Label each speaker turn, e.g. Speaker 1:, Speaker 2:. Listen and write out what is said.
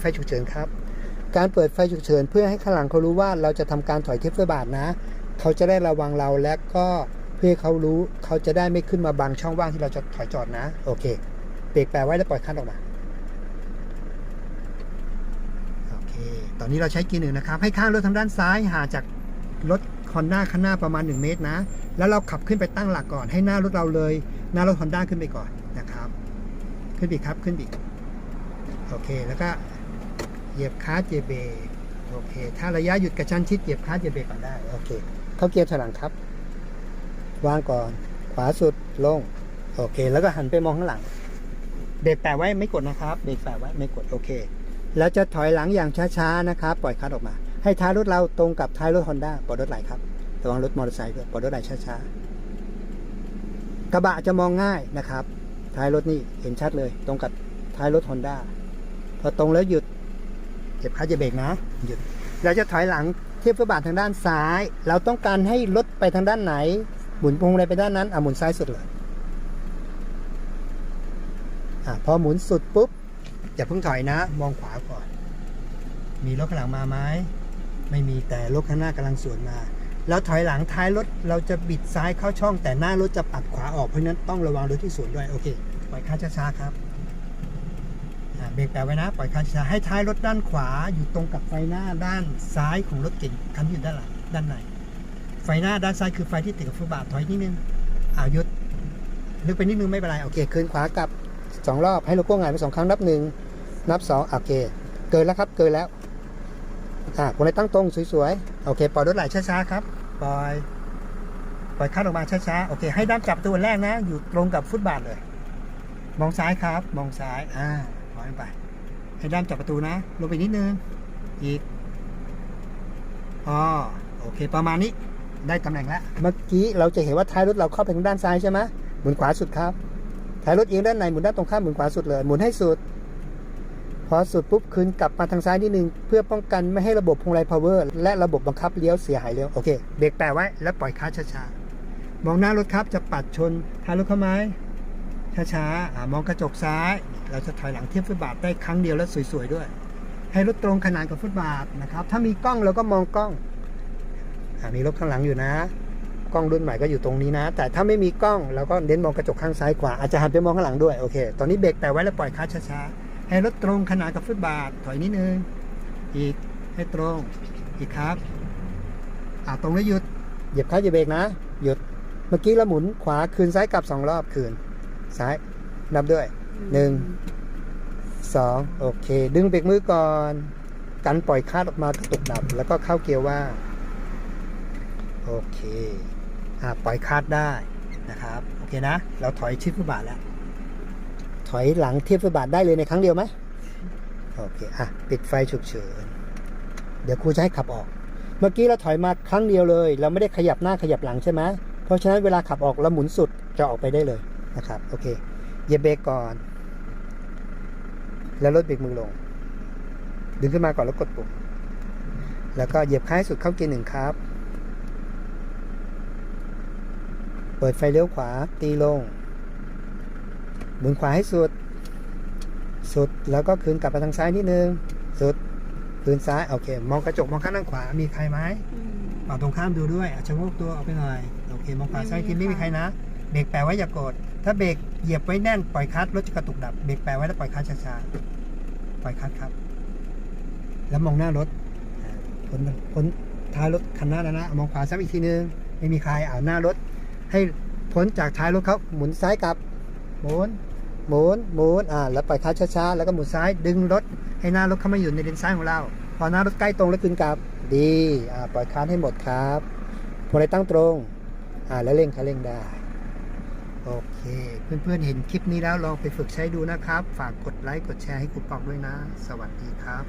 Speaker 1: ไฟฉุกเฉินครับ การเปิดไฟฉุกเฉินเพื่อให้ข้างหลังเขารู้ว่าเราจะทำการถอยเทียบเฟื่อบาทนะ เขาจะได้ระวังเราและก็เพื่อเขารู้เขาจะได้ไม่ขึ้นมาบังช่องว่างที่เราจะถอยจอดนะ โอเคเบรกแปะไว้แล้วปล่อยคันออกมาโอเค ตอนนี้เราใช้กีหนึ่งนะครับ ให้ข้างรถทางด้านซ้ายห่างจากรถคอนด้าข้างหน้าประมาณ 1 เมตรนะ แล้วเราขับขึ้นไปตั้งหลักก่อน ให้หน้ารถเราเลย หน้ารถฮอนด้าขึ้นไปก่อนนะครับ ขึ้นอีกครับ ขึ้นอีกโอเค แล้วก็ เหยียบคลัสเหยียบเบรกโอเค ถ้าระยะหยุดกระชั้นชิดเหยียบคลัสเหยียบเบรกก่อนได้ โอเค เข้าเกียร์ถอยหลังครับ วางก่อน ขวาสุดลง โอเค แล้วก็หันไปมองข้างหลัง เบรกแปะไว้ไม่กดนะครับ เบรกแปะไว้ไม่กด โอเค แล้วจะถอยหลังอย่างช้าๆนะครับ ปล่อยคัดออกมา ให้ท้ายรถเราตรงกับท้ายรถฮอนด้าปลดรถไหลครับ ระวังรถมอเตอร์ไซค์ด้วยปลดรถไหลช้าๆ กระบะจะมองง่ายนะครับ ท้ายรถนี่เห็นชัดเลย ตรงกับท้ายรถฮอนด้าพอตรงแล้วหยุด ก็บคลัดจะเบรกนะหยุดเราจะถอยหลังเทียบกับบาททางด้านซ้าย เราต้องการให้รถไปทางด้านไหน หมุนพวงมาลัยไปด้านนั้นอะหมุนซ้ายสุดเลยอะพอหมุนสุดปุ๊บอย่าเพิ่งถอยนะ มองขวาก่อน มีรถข้างหลังมาไหมไม่มีแต่รถข้างหน้ากำลังสวนมาแล้วถอยหลังท้ายรถเราจะบิดซ้ายเข้าช่อง แต่หน้ารถจะปัดขวาออกเพราะนั้นต้องระวังรถที่สวนด้วยโอเคปล่อยคลัดช้าๆครับ เบรกแปะไว้นะปล่อยคลัดช้าให้ท้ายรถด้านขวาอยู่ตรงกับไฟหน้าด้านซ้ายของรถเก่งคันที่อยู่ด้านหลังด้านในไฟหน้าด้านซ้ายคือไฟที่ติดกับฟุตบาทถอยนิดนึงอ่ายุดลึกไปนิดนึงไม่เป็นไรโอเคคืนขวากลับสองรอบให้โลโก้งายไปสองครั้งนับหนึ่งนับสองโอเค เกินแล้วครับเกินแล้วอ่าคนไหนตั้งตรงสวยๆโอเคปล่อยรถไหลช้าๆครับปล่อยปล่อยคัดออกมาช้าๆโอเคให้ด้ามจับตัวแรกนะ อยู่ตรงกับฟุตบาทเลย มองซ้ายครับ มองซ้ายอ่า ปล่อยไปให้ด้ามจับประตูนะ ลงไปนิดนึง อีกอ๋อโอเค ประมาณนี้ ได้ตำแหน่งแล้ว เมื่อกี้เราจะเห็นว่าท้ายรถเราเข้าไปทางด้านซ้ายใช่ไหมหมุนขวาสุดครับ ท้ายรถเอียงด้านในหมุนด้านตรงข้ามหมุนขวาสุดเลย หมุนให้สุด พอสุดปุ๊บคืนกลับมาทางซ้ายนิดนึง เพื่อป้องกันไม่ให้ระบบพวงมาลัย power และระบบบังคับเลี้ยวเสียหายเร็ว โอเค เบรกแปะไว้แล้วปล่อยคลัดช้าๆ มองหน้ารถครับจะปัดชนท้ายรถเข้าไหม ช้าๆมองกระจกซ้าย เราจะถอยหลังเทียบฟุตบาทได้ครั้งเดียวและสวยๆด้วย ให้รถตรงขนานกับฟุตบาทนะครับ ถ้ามีกล้องเราก็มองกล้องอมีรถข้างหลังอยู่นะ กล้องรุ่นใหม่ก็อยู่ตรงนี้นะ แต่ถ้าไม่มีกล้องเราก็เน้นมองกระจกข้างซ้ายขวาอาจจะหันไปมองข้างหลังด้วยโอเค ตอนนี้เบรกแปะไว้แล้วปล่อยคลัดช้าๆ ให้รถตรงขนานกับฟุตบาท ถอยนิดนึง อีก ให้ตรง อีกครับอ่าตรงแล้วหยุด เหยียบคลัดเหยียบเบรกนะ หยุด เมื่อกี้เราหมุนขวาคืนซ้ายกลับสองรอบคืน ซ้าย นับด้วยหนึ่งสองโอเค ดึงเบรกมือก่อน กันปล่อยคาดออกมากระตุกดับ แล้วก็เข้าเกียร์ว่างโอเคอ่าปล่อยคาดได้นะครับ โอเคนะ เราถอยชิดฟุตบาทแล้ว ถอยหลังเทียบฟุตบาทได้เลยในครั้งเดียวไหมโอเค อะ ปิดไฟฉุกเฉิน เดี๋ยวครูจะให้ขับออก เมื่อกี้เราถอยมาครั้งเดียวเลย เราไม่ได้ขยับหน้าขยับหลังใช่ไหมเพราะฉะนั้นเวลาขับออกเราหมุนสุดจะออกไปได้เลย นะครับ โอเคเหยียบเบรกก่อน แล้วลดเบรกมือลง ดึงขึ้นมาก่อนแล้วกดปุ่มแล้วก็เหยียบค้ายสุดเข้าเกียร์หนึ่งครับ เปิดไฟเลี้ยวขวาตีลงหมุนขวาให้สุด สุดแล้วก็คืนกลับไปทางซ้ายนิดนึง สุดคืนซ้าย โอเค มองกระจกมองข้างด้านขวา มีใครไหม
Speaker 2: อืม
Speaker 1: ฝั่งตรงข้ามดูด้วยอาจจะโงกตัวออกไปหน่อย โอเค มองขวาซ้ายทีไม่มีใครนะ เบรกแปะไว้อย่ากดถ้าเบรกเหยียบไว้แน่นปล่อยคลัตช์รถจะกระตุกดับเบรกแปะไว้แล้วปล่อยคลัตช์ช้าๆปล่อยคลัตช์ครับ แล้วมองหน้ารถพ้นพ้นท้ายรถคันหน้าแล้วนะมองขวาซ้ำอีกทีนึงไม่มีใครอ่าหน้ารถ ให้พ้นจากท้ายรถเขาหมุนซ้ายกลับหมุนหมุนหมุนอ่าแล้วปล่อยคลัตช์ช้าๆแล้วก็หมุนซ้ายดึงรถ ให้หน้ารถเข้ามาอยู่ในเลนซ้ายของเรา พอหน้ารถใกล้ตรงแล้วคืนกลับดีอ่าปล่อยคลัตช์ให้หมดครับพวงมาลัยตั้งตรงอ่าแล้วเร่งคันเร่งได้ โอเค เพื่อนๆเห็นคลิปนี้แล้วลองไปฝึกใช้ดูนะครับ ฝากกดไลค์กดแชร์ให้ครูปอกด้วยนะ สวัสดีครับ